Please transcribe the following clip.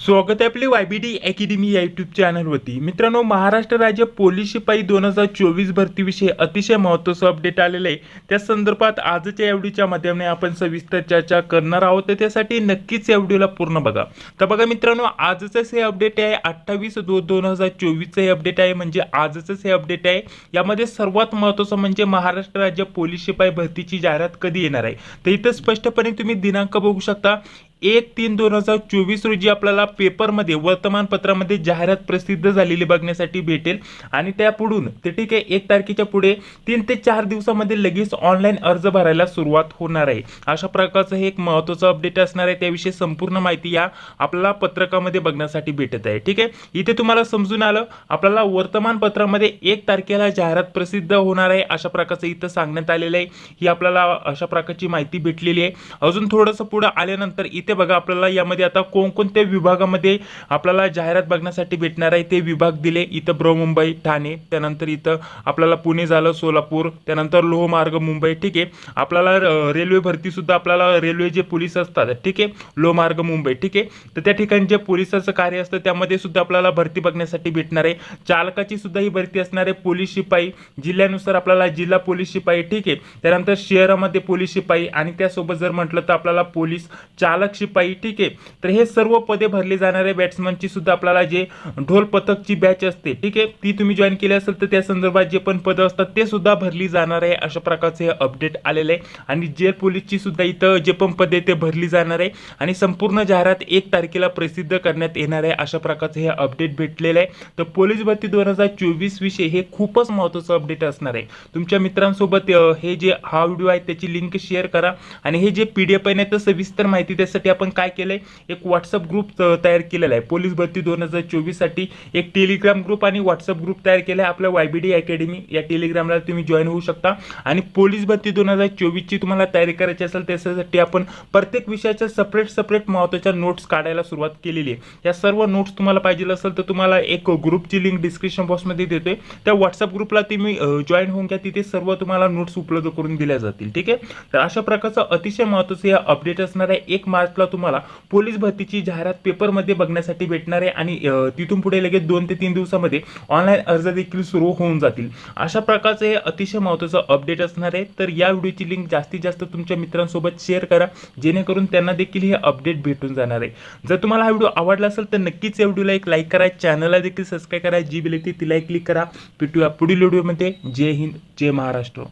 स्वागत आहे आपली वायबी वायबीडी अकॅडमी या युट्यूब चॅनलवरती मित्रांनो महाराष्ट्र राज्य पोलीस शिपाई दोन हजार चोवीस भरतीविषयी अतिशय महत्त्वाचं अपडेट आलेलं आहे. त्या संदर्भात आजच्या या व्हिडिओच्या माध्यमाने आपण सविस्तर चर्चा करणार आहोत. तर त्यासाठी नक्कीच या व्हिडिओला पूर्ण बघा. तर बघा मित्रांनो आजचंच हे अपडेट आहे. अठ्ठावीस दो दोन हजार चोवीसचं हे अपडेट आहे. म्हणजे आजचंच हे अपडेट आहे. यामध्ये सर्वात महत्त्वाचं म्हणजे महाराष्ट्र राज्य पोलीस शिपाई भरतीची जाहिरात कधी येणार आहे? तर इथं स्पष्टपणे तुम्ही दिनांक बघू शकता. एक तीन दोन हजार चोवीस रोजी आपल्याला पेपरमध्ये वर्तमानपत्रामध्ये जाहिरात प्रसिद्ध झालेली बघण्यासाठी भेटेल. आणि त्या पुढून ते ठीक आहे एक तारखेच्या पुढे तीन ते चार दिवसामध्ये लगेच ऑनलाईन अर्ज भरायला सुरुवात होणार आहे. अशा प्रकारचं हे एक महत्त्वाचं अपडेट असणार आहे. त्याविषयी संपूर्ण माहिती या आपल्याला पत्रकामध्ये बघण्यासाठी भेटत आहे. ठीक आहे? इथे तुम्हाला समजून आलं आपल्याला वर्तमानपत्रामध्ये एक तारखेला जाहिरात प्रसिद्ध होणार आहे अशा प्रकारचं इथं सांगण्यात आलेलं आहे. ही आपल्याला अशा प्रकारची माहिती भेटलेली आहे. अजून थोडंसं पुढं आल्यानंतर इथे बघा आपल्याला यामध्ये आता कोणकोणत्या विभागामध्ये आपल्याला जाहिरात बघण्यासाठी भेटणार आहे ते विभाग दिले. इथं बृहमुंबई ठाणे त्यानंतर इथं आपल्याला पुणे झालं सोलापूर त्यानंतर लोहमार्ग मुंबई ठीक आहे. आपल्याला रेल्वे भरतीसुद्धा आपल्याला रेल्वे जे पोलीस असतात ठीक आहे. लोहमार्ग मुंबई ठीक आहे. तर त्या ठिकाणी जे पोलिसाचं कार्य असतं त्यामध्ये सुद्धा आपल्याला भरती बघण्यासाठी भेटणार आहे. चालकाची सुद्धा ही भरती असणार आहे पोलीस शिपाई. जिल्ह्यानुसार आपल्याला जिल्हा पोलीस शिपाई ठीक आहे. त्यानंतर शहरामध्ये पोलीस शिपाई. आणि त्यासोबत जर म्हटलं तर आपल्याला पोलीस चालक शिपाई ठीक आहे. तर हे सर्व पदे भरली जाणारे बॅट्समनची सुद्धा आपल्याला जे ढोल पथकची बॅच असते ठीक आहे ती तुम्ही जॉईन केली असेल तर त्या संदर्भात जे पण पदं असतात ते सुद्धा भरली जाणार आहे अशा प्रकारचे हे अपडेट आलेलं आहे. आणि जेल पोलीसची सुद्धा इथं जे पण पदे ते भरली जाणार आहे. आणि संपूर्ण जाहिरात एक तारखेला प्रसिद्ध करण्यात येणार आहे अशा प्रकारचं हे अपडेट भेटलेलं आहे. तर पोलीस भरती दोन हजार चोवीस विषय हे खूपच महत्त्वाचं अपडेट असणार आहे. तुमच्या मित्रांसोबत हे जे हा व्हिडिओ आहे त्याची लिंक शेअर करा. आणि हे जे पी डी एफ आहे ना तर सविस्तर माहिती त्यासाठी आपण काय केलं आहे एक व्हॉट्सअप ग्रुप तयार केलेला आहे. पोलीस भरती दोन हजार चोवीससाठी एक टेलिग्राम ग्रुप आणि व्हॉट्सअप ग्रुप तयार केला आहे आपल्या वाय बी डी अकॅडमी या टेलिग्रामला तुम्ही जॉईन होऊ शकता. आणि पोलीस भरती दोन हजार चोवीसची तुम्हाला तयारी करायची असेल त्याच्यासाठी आपण प्रत्येक विषयाच्या सपरेट सपरेट महत्त्वाच्या नोट्स काढायला सुरुवात केलेली आहे. या सर्व नोट्स तुम्हाला पाहिजे असेल तर तुम्हाला एक ग्रुपची लिंक डिस्क्रिप्शन बॉक्समध्ये देतोय. त्या व्हॉट्सअप ग्रुपला तुम्ही जॉईन होऊन घ्या. तिथे सर्व तुम्हाला नोट्स उपलब्ध करून दिल्या जातील. ठीक आहे? तर अशा प्रकारचं अतिशय महत्त्वाचं हे अपडेट असणार आहे एक आपला तुम्हाला? पोलीस भरतीची जाहिरात पेपरमध्ये बघण्यासाठी भेटणार आहे आणि तिथून पुढे लगेच दोन ते तीन दिवसामध्ये ऑनलाईन अर्ज देखील सुरू होऊन जातील. अशा प्रकारचं हे अतिशय महत्त्वाचं अपडेट असणार आहे. तर या व्हिडिओची लिंक जास्तीत जास्त तुमच्या मित्रांसोबत शेअर करा. जेणेकरून त्यांना देखील हे अपडेट भेटून जाणार आहे. जर तुम्हाला हा व्हिडिओ आवडला असेल तर नक्कीच या व्हिडिओला एक लाईक करा. चॅनलला देखील सबस्क्राईब करा. जी बिल येते तिला क्लिक करा. भेटूया पुढील व्हिडिओमध्ये. जय हिंद जय महाराष्ट्र.